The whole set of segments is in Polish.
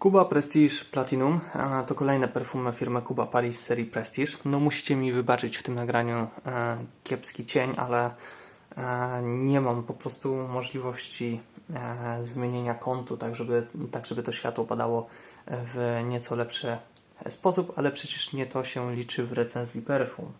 Kuba Prestige Platinum to kolejne perfumy firmy Kuba Paris serii Prestige. No musicie mi wybaczyć w tym nagraniu e, kiepski cień, ale e, nie mam po prostu możliwości e, zmienienia kątu, tak żeby, tak żeby to światło padało w nieco lepszy sposób, ale przecież nie to się liczy w recenzji perfum.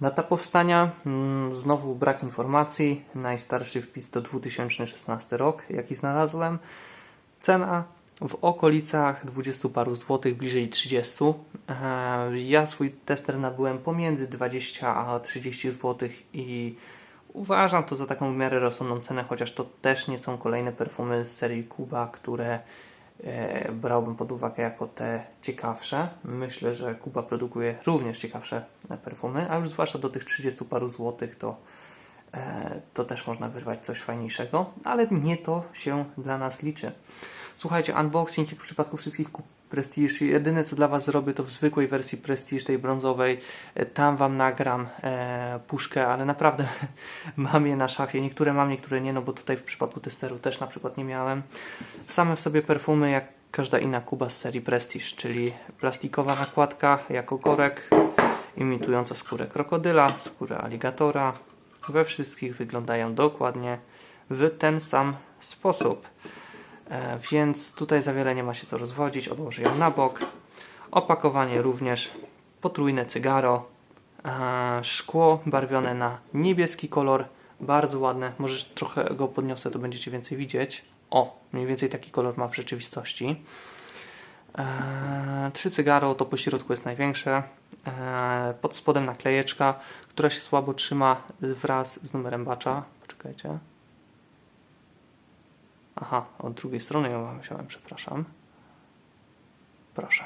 Data powstania, mm, znowu brak informacji. Najstarszy wpis to 2016 rok, jaki znalazłem. Cena w okolicach 20 paru złotych, bliżej 30. E, Ja swój tester nabyłem pomiędzy 20 a 30 złotych i uważam to za taką w miarę rozsądną cenę, chociaż to też nie są kolejne perfumy z serii Kuba, które e, brałbym pod uwagę jako te ciekawsze. Myślę, że Kuba produkuje również ciekawsze perfumy, a już zwłaszcza do tych 30 paru złotych to e, to też można wyrwać coś fajniejszego, ale nie to się dla nas liczy. Słuchajcie, unboxing jak w przypadku wszystkich kup Prestige. Jedyne co dla Was zrobię to w zwykłej wersji Prestige, tej brązowej. E, Tam Wam nagram e, puszkę, ale naprawdę mam je na szafie. Niektóre mam, niektóre nie, no bo tutaj w przypadku testeru też na przykład nie miałem. Same w sobie perfumy jak każda inna kuba z serii Prestige, czyli plastikowa nakładka jako korek, imitująca skórę krokodyla, skórę aligatora. We wszystkich wyglądają dokładnie w ten sam sposób. E, więc tutaj za wiele nie ma się co rozwodzić. Odłożę ją na bok. Opakowanie również potrójne cygaro. E, szkło barwione na niebieski kolor. Bardzo ładne. Może trochę go podniosę, to będziecie więcej widzieć. O, mniej więcej taki kolor ma w rzeczywistości. Eee, trzy cygaro, to po środku jest największe. Eee, pod spodem naklejeczka, która się słabo trzyma wraz z numerem bacza. Poczekajcie. Aha, od drugiej strony ją wziąłem, przepraszam. Proszę.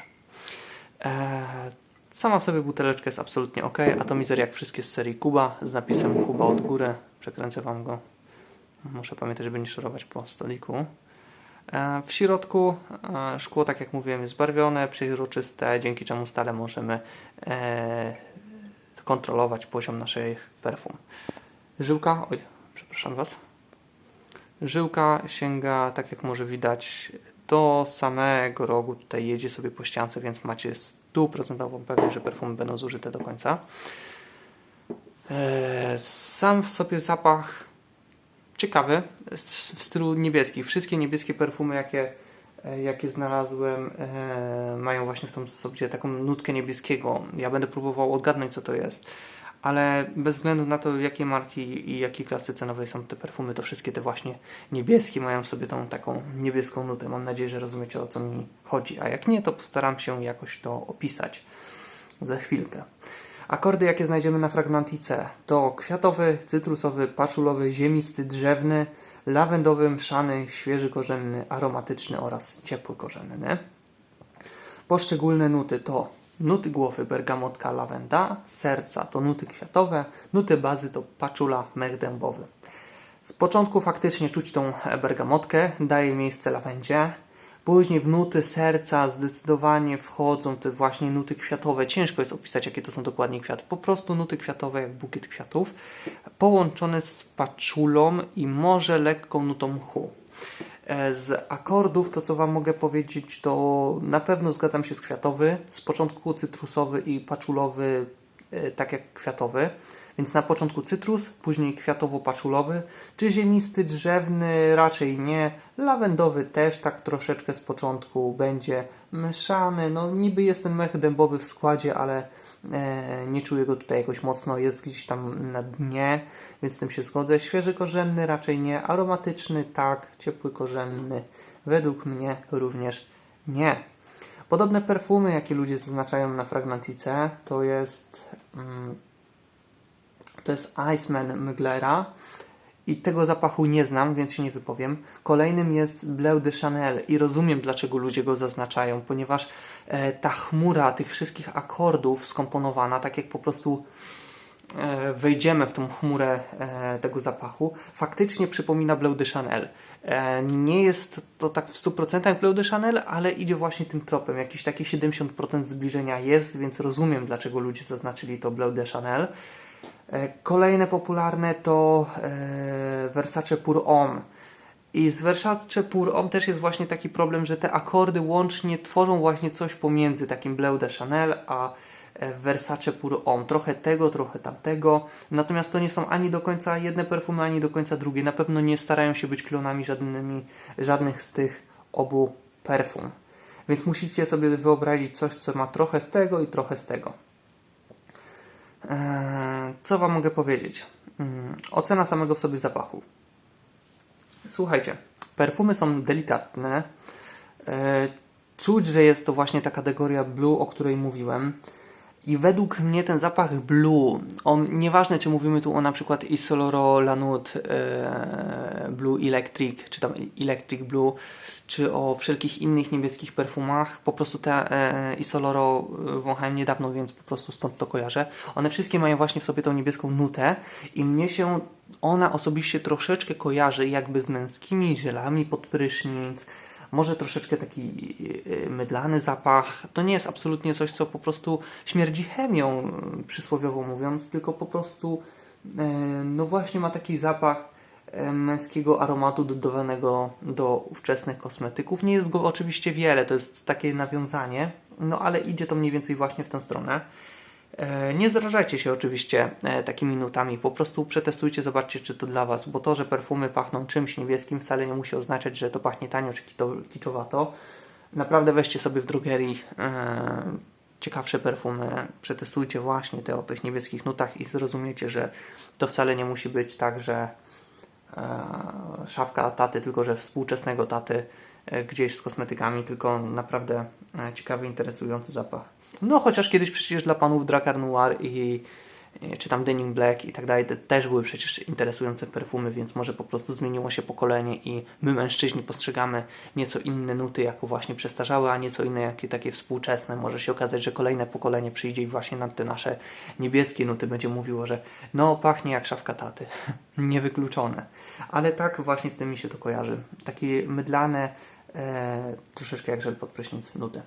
Eee, sama w sobie buteleczka jest absolutnie ok. Atomizer jak wszystkie z serii Kuba z napisem Kuba od góry. Przekręcę Wam go. Muszę pamiętać, żeby nie szorować po stoliku. E, W środku e, szkło, tak jak mówiłem, jest barwione, przezroczyste, dzięki czemu stale możemy e, kontrolować poziom naszych perfum. Żyłka, oj, przepraszam Was. Żyłka sięga, tak jak może widać, do samego rogu. Tutaj jedzie sobie po ściance, więc macie stuprocentową pewność, że perfumy będą zużyte do końca. E, Sam w sobie zapach ciekawy, w stylu niebieski. Wszystkie niebieskie perfumy, jakie, e, jakie znalazłem, e, mają właśnie w tym sobie taką nutkę niebieskiego. Ja będę próbował odgadnąć, co to jest. Ale bez względu na to, jakie marki i jakiej klasy cenowej są te perfumy, to wszystkie te właśnie niebieskie mają sobie tą taką niebieską nutę. Mam nadzieję, że rozumiecie o co mi chodzi. A jak nie, to postaram się jakoś to opisać za chwilkę. Akordy, jakie znajdziemy na fragmantice, to kwiatowy, cytrusowy, paczulowy, ziemisty, drzewny, lawendowy, mszany, świeży korzenny, aromatyczny oraz ciepły korzenny. Poszczególne nuty to nuty głowy, bergamotka, lawenda, serca to nuty kwiatowe, nuty bazy to paczula, mech dębowy. Z początku faktycznie czuć tą bergamotkę, daje miejsce lawendzie. Później w nuty serca zdecydowanie wchodzą te właśnie nuty kwiatowe. Ciężko jest opisać, jakie to są dokładnie kwiaty. Po prostu nuty kwiatowe, jak bukiet kwiatów, połączone z paczulą i może lekką nutą mchu. E, Z akordów to, co Wam mogę powiedzieć, to na pewno zgadzam się z kwiatowy. Z początku cytrusowy i paczulowy, e, tak jak kwiatowy. Więc na początku cytrus, później kwiatowo-paczulowy, czy ziemisty, drzewny raczej nie, lawendowy też tak troszeczkę z początku będzie mieszany, no niby jest ten mech dębowy w składzie, ale e, nie czuję go tutaj jakoś mocno, jest gdzieś tam na dnie, więc z tym się zgodzę. Świeży korzenny raczej nie, aromatyczny tak, ciepły korzenny według mnie również nie. Podobne perfumy, jakie ludzie zaznaczają na fragmantice, to jest mm, to jest Iceman Mglera i tego zapachu nie znam, więc się nie wypowiem. Kolejnym jest Bleu de Chanel i rozumiem, dlaczego ludzie go zaznaczają, ponieważ e, ta chmura tych wszystkich akordów skomponowana, tak jak po prostu e, wejdziemy w tą chmurę e, tego zapachu, faktycznie przypomina Bleu de Chanel. E, nie jest to tak w 100% Bleu de Chanel, ale idzie właśnie tym tropem. Jakieś takie 70% zbliżenia jest, więc rozumiem, dlaczego ludzie zaznaczyli to Bleu de Chanel. E, Kolejne popularne to e, Versace Pour Homme. I z Versace Pour Homme też jest właśnie taki problem, że te akordy łącznie tworzą właśnie coś pomiędzy takim Bleu de Chanel a e, Versace Pour Homme. Trochę tego, trochę tamtego. Natomiast to nie są ani do końca jedne perfumy, ani do końca drugie. Na pewno nie starają się być klonami żadnymi, żadnych z tych obu perfum. Więc musicie sobie wyobrazić coś, co ma trochę z tego i trochę z tego. Eee, Co Wam mogę powiedzieć? Mm, Ocena samego w sobie zapachu. Słuchajcie, perfumy są delikatne. E, Czuć, że jest to właśnie ta kategoria blue, o której mówiłem. I według mnie ten zapach blue, on nieważne czy mówimy tu o na przykład Isoloro Lanut e, Blue Electric, czy tam Electric Blue, czy o wszelkich innych niebieskich perfumach, po prostu te e, Isoloro e, wąchałem niedawno, więc po prostu stąd to kojarzę. One wszystkie mają właśnie w sobie tą niebieską nutę i mnie się ona osobiście troszeczkę kojarzy jakby z męskimi żelami pod prysznic, może troszeczkę taki yy, mydlany zapach. To nie jest absolutnie coś, co po prostu śmierdzi chemią, yy, przysłowiowo mówiąc, tylko po prostu no właśnie ma taki zapach męskiego aromatu dodawanego do ówczesnych kosmetyków. Nie jest go oczywiście wiele, to jest takie nawiązanie, no ale idzie to mniej więcej właśnie w tę stronę. E, Nie zrażajcie się oczywiście e, takimi nutami, po prostu przetestujcie, zobaczcie czy to dla Was, bo to, że perfumy pachną czymś niebieskim wcale nie musi oznaczać, że to pachnie tanio czy kiczowato. Naprawdę weźcie sobie w drogerii e, ciekawsze perfumy, przetestujcie właśnie te o tych niebieskich nutach i zrozumiecie, że to wcale nie musi być tak, że szafka taty, tylko że współczesnego taty gdzieś z kosmetykami, tylko naprawdę ciekawy, interesujący zapach. No chociaż kiedyś przecież dla panów Dracar Noir i i- czy tam Denim Black i tak dalej, te też były przecież interesujące perfumy, więc może po prostu zmieniło się pokolenie i my mężczyźni postrzegamy nieco inne nuty jako właśnie przestarzałe, a nieco inne jakie takie współczesne. Może się okazać, że kolejne pokolenie przyjdzie i właśnie na te nasze niebieskie nuty będzie mówiło, że no pachnie jak szafka taty. Niewykluczone. Ale tak właśnie z tym mi się to kojarzy. Takie mydlane, e, troszeczkę jak żel pod prysznic nuty.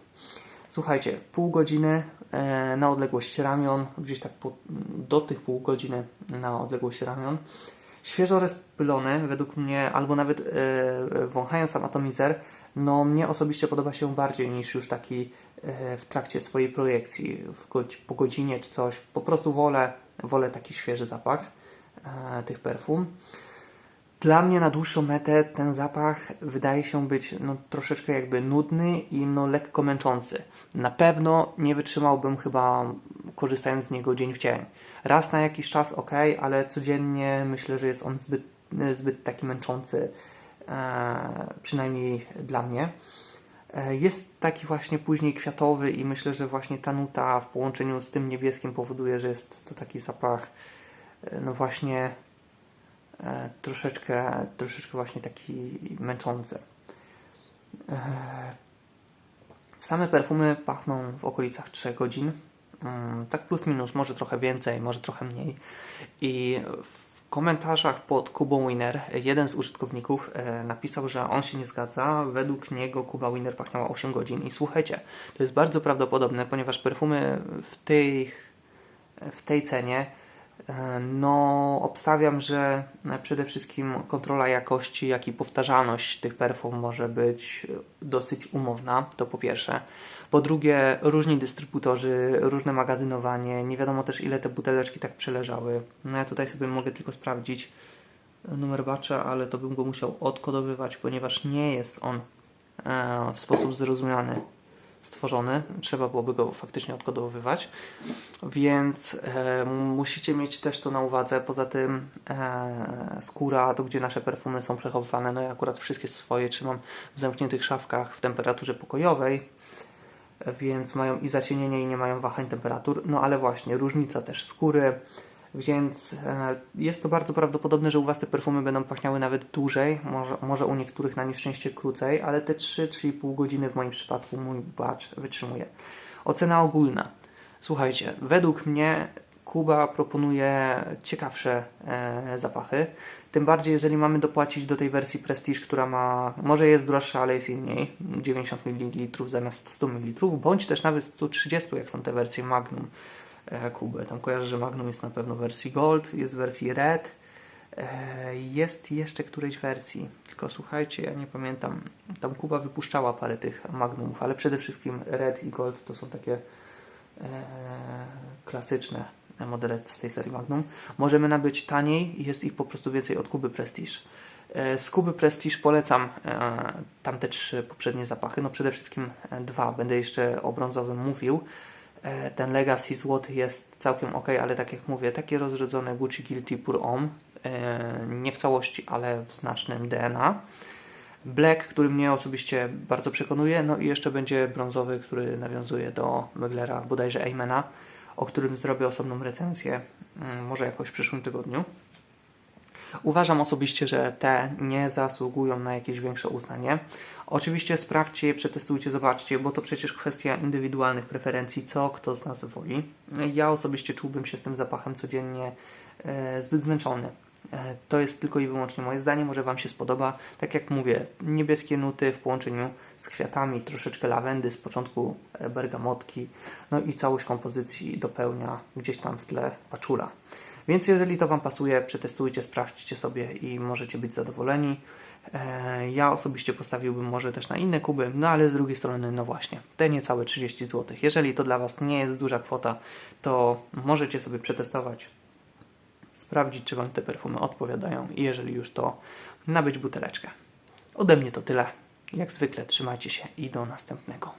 Słuchajcie, pół godziny e, na odległość ramion, gdzieś tak po, do tych pół godziny na odległość ramion. Świeżo rozpylony, według mnie, albo nawet e, wąchając sam atomizer, no mnie osobiście podoba się bardziej niż już taki e, w trakcie swojej projekcji, po godzinie czy coś. Po prostu wolę, wolę taki świeży zapach tych perfum. Dla mnie na dłuższą metę ten zapach wydaje się być no, troszeczkę jakby nudny i no, lekko męczący. Na pewno nie wytrzymałbym chyba korzystając z niego dzień w dzień. Raz na jakiś czas ok, ale codziennie myślę, że jest on zbyt, zbyt taki męczący, e, przynajmniej dla mnie. E, Jest taki właśnie później kwiatowy i myślę, że właśnie ta nuta w połączeniu z tym niebieskim powoduje, że jest to taki zapach e, no właśnie troszeczkę, troszeczkę właśnie taki męczący. E, Same perfumy pachną w okolicach 3 godzin. Mm, Tak plus minus, może trochę więcej, może trochę mniej. I w komentarzach pod Kubą Winner jeden z użytkowników e, napisał, że on się nie zgadza. Według niego Kuba Winner pachniała 8 godzin. I słuchajcie, to jest bardzo prawdopodobne, ponieważ perfumy w tej, w tej cenie E, No, obstawiam, że e, przede wszystkim kontrola jakości, jak i powtarzalność tych perfum może być e, dosyć umowna, to po pierwsze. Po drugie, różni dystrybutorzy, różne magazynowanie, nie wiadomo też ile te buteleczki tak przeleżały. No ja tutaj sobie mogę tylko sprawdzić numer bacza, ale to bym go musiał odkodowywać, ponieważ nie jest on e, w sposób zrozumiany stworzony. Trzeba byłoby go faktycznie odkodowywać. Więc e, musicie mieć też to na uwadze. Poza tym e, skóra, to gdzie nasze perfumy są przechowywane, no ja akurat wszystkie swoje trzymam w zamkniętych szafkach w temperaturze pokojowej, więc mają i zacienienie i nie mają wahań temperatur. No ale właśnie, różnica też skóry, więc e, jest to bardzo prawdopodobne, że u Was te perfumy będą pachniały nawet dłużej, może, może u niektórych na nieszczęście krócej, ale te 3-3,5 godziny w moim przypadku mój batch wytrzymuje. Ocena ogólna. Słuchajcie, według mnie Kuba proponuje ciekawsze e, zapachy. Tym bardziej, jeżeli mamy dopłacić do tej wersji Prestige, która ma, może jest droższa, ale jest i mniej, 90 ml zamiast 100 ml, bądź też nawet 130, jak są te wersje Magnum e, Kuby. Tam kojarzę, że Magnum jest na pewno w wersji Gold, jest w wersji Red, E, Jest jeszcze którejś wersji, tylko słuchajcie, ja nie pamiętam. Tam Kuba wypuszczała parę tych Magnumów, ale przede wszystkim Red i Gold to są takie e, klasyczne modele z tej serii Magnum. Możemy nabyć taniej jest ich po prostu więcej od Kuby Prestige. Z Kuby Prestige polecam tamte trzy poprzednie zapachy. No przede wszystkim dwa. Będę jeszcze o brązowym mówił. E, Ten Legacy Złoty jest całkiem ok, ale tak jak mówię, takie rozrzedzone Gucci Guilty Pure Homme, nie w całości, ale w znacznym DNA. Black, który mnie osobiście bardzo przekonuje, no i jeszcze będzie brązowy, który nawiązuje do Meglera, bodajże Aimena, o którym zrobię osobną recenzję, mm, może jakoś w przyszłym tygodniu. Uważam osobiście, że te nie zasługują na jakieś większe uznanie. Oczywiście sprawdźcie przetestujcie, zobaczcie, bo to przecież kwestia indywidualnych preferencji, co kto z nas woli. Ja osobiście czułbym się z tym zapachem codziennie e, zbyt zmęczony. E, to jest tylko i wyłącznie moje zdanie, może Wam się spodoba. Tak jak mówię, niebieskie nuty w połączeniu z kwiatami, troszeczkę lawendy, z początku e, bergamotki, no i całość kompozycji dopełnia gdzieś tam w tle paczula. Więc jeżeli to Wam pasuje, przetestujcie, sprawdźcie sobie i możecie być zadowoleni. E, Ja osobiście postawiłbym może też na inne kuby, no ale z drugiej strony, no właśnie, te niecałe 30 zł. Jeżeli to dla Was nie jest duża kwota, to możecie sobie przetestować, sprawdzić, czy Wam te perfumy odpowiadają i jeżeli już to, nabyć buteleczkę. Ode mnie to tyle. Jak zwykle trzymajcie się i do następnego.